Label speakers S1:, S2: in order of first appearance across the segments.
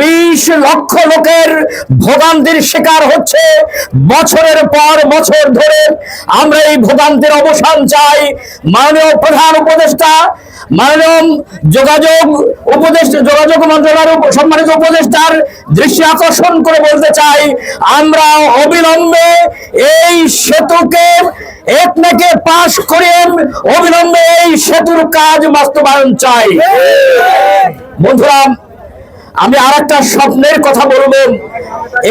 S1: বিশ লক্ষ লোকের ভোগান্তির শিকার হচ্ছে। বছরের পর বছর ধরে আমরা এই ভোগান্তির অবসান চাই। মাননীয় প্রধান উপদেষ্টা, মাননীয় যোগাযোগ উপদেষ্টা, যোগাযোগ মন্ত্রণালয়ের সম্মানিত উপদেষ্টার দৃষ্টি আকর্ষণ করে বলতে চাই, আমরা অবিলম্বে এই সেতুকে একনাকে পাশ করে অবিলম্বে এই সেতুর কাজ বাস্তবায়ন চাই। বন্ধুরা আমি আর একটা স্বপ্নের কথা বলবেন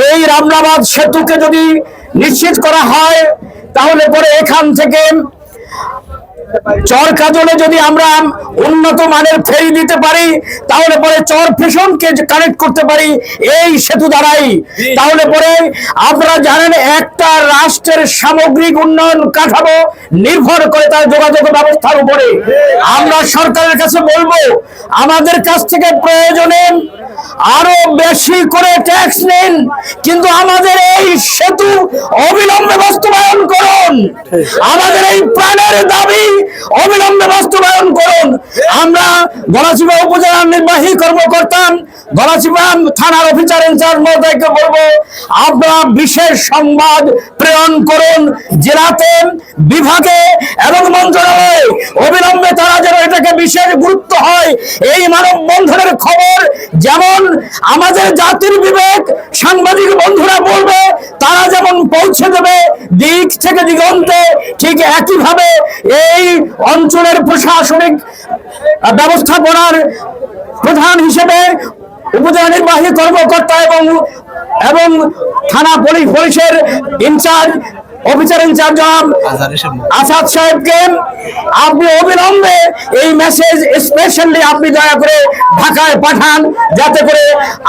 S1: এই রামনাবাদ সেতুকে যদি নিশ্চিত করা হয়, তাহলে পরে এখান থেকে চর কাজলে যদি আমরা উন্নত মানের ফেরি দিতে পারি তাহলে পরে চর ফেশনকে কানেক্ট করতে পারি এই সেতু দ্বারাই। তাহলে পরে আপনারা জানেন একটা রাষ্ট্রের সামগ্রিক উন্নয়ন কাঠামো নির্ভর করে তার যোগাযোগ ব্যবস্থার উপরে। আমরা সরকারের কাছে বলব আমাদের কাছ থেকে প্রয়োজনে আরও বেশি করে ট্যাক্স নিন কিন্তু আমাদের এই সেতু অবিলম্বে বাস্তবায়ন করুন। আমাদের এই প্রাণের দাবি অবিলম্বে বাস্তবায়ন করুন। আমরা গলাচিপা উপজেলার নির্বাহী কর্মকর্তা গলাচিপা থানার অফিসার ইনচার্জ মহোদয়কে বলব, আপনারা বিশেষ সংবাদ প্রেরণ করুন। জেলাতে, বিভাগে এবং মন্ত্রণালয়ে অবিলম্বে তারা যেন এটাকে বিশেষ গুরুত্ব হয় এই মানব বন্ধনের খবর যেমন আমাদের জাতির বিবেক সাংবাদিক বন্ধুরা বলবে, তারা যেমন পৌঁছে দেবে দিক থেকে দিগন্তে, ঠিক একইভাবে এই অঞ্চলের প্রশাসনিক ব্যবস্থাপনার প্রধান হিসেবে উপজেলা নির্বাহী কর্মকর্তা এবং এবং থানা পুলিশ পুলিশের ইনচার্জ অফিসার ইনচার্জ আসাদ সাহেবকে আপনি অবিলম্বে এই মেসেজ স্পেশালি আপনি দয়া করে ঢাকায় পাঠান যাতে করে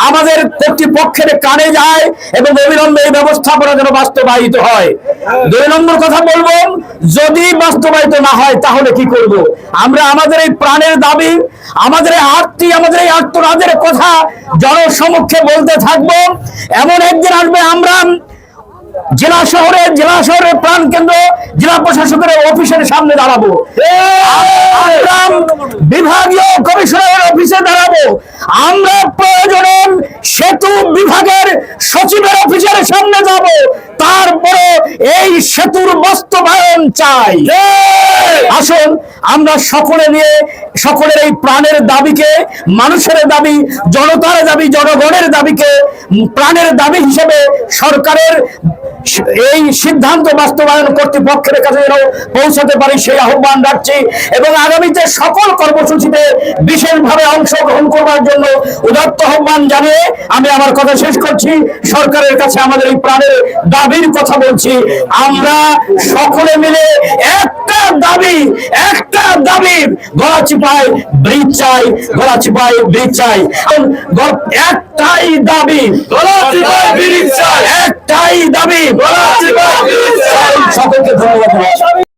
S1: আমাদের কর্তৃপক্ষের কানে যায় এবং অবিলম্বে এই ব্যবস্থাপনা যেন বাস্তবায়িত হয়। দুই নম্বর কথা বলব যদি বাস্তবায়িত না হয় তাহলে কি করব? আমরা আমাদের এই প্রাণের দাবি আমাদের এই আর্তি আমাদের এই আত্মরাজের কথা জনসমক্ষে বলতে থাকব। এমন একদিন আসবে আমরা জেলা শহরে, জেলা শহরের প্রাণ কেন্দ্র, জেলা প্রশাসকের অফিসের সামনে দাঁড়াবো। বিভাগীয় কমিশনারের অফিসে দাঁড়াবো। আমরা প্রয়োজনে সেতু বিভাগের সচিবের অফিসের সামনে যাব। তারপরে এই সেতুর বাস্তবায়ন চাই। আসুন, আমরা সকলে নিয়ে, সকলের এই প্রাণের দাবিকে, মানুষের দাবি, জনতার দাবি, জনগণের দাবিকে প্রাণের দাবি হিসেবে সরকারের এই সিদ্ধান্ত বাস্তবায়ন কর্তৃপক্ষের কাছে যেন পৌঁছাতে পারি সেই আহ্বান রাখছি এবং আগামীতে সকল কর্মসূচিতে বিশেষভাবে অংশগ্রহণ করবার জন্য উদাত্ত আহ্বান জানিয়ে আমি আমার কথা শেষ করছি। সরকারের কাছে আমাদের এই প্রাণের দাবির কথা বলছি। আমরা সকলে মিলে একটা দাবি একটা দাবি গলা চিপায় ব্রিজ চাই গলা চিপায় ব্রিজ চাই একটাই দাবি
S2: গলা চিপায় ব্রিজ চাই।
S1: একটাই দাবি
S2: গলা চিপায় ব্রিজ চাই।
S1: সকলকে ধন্যবাদ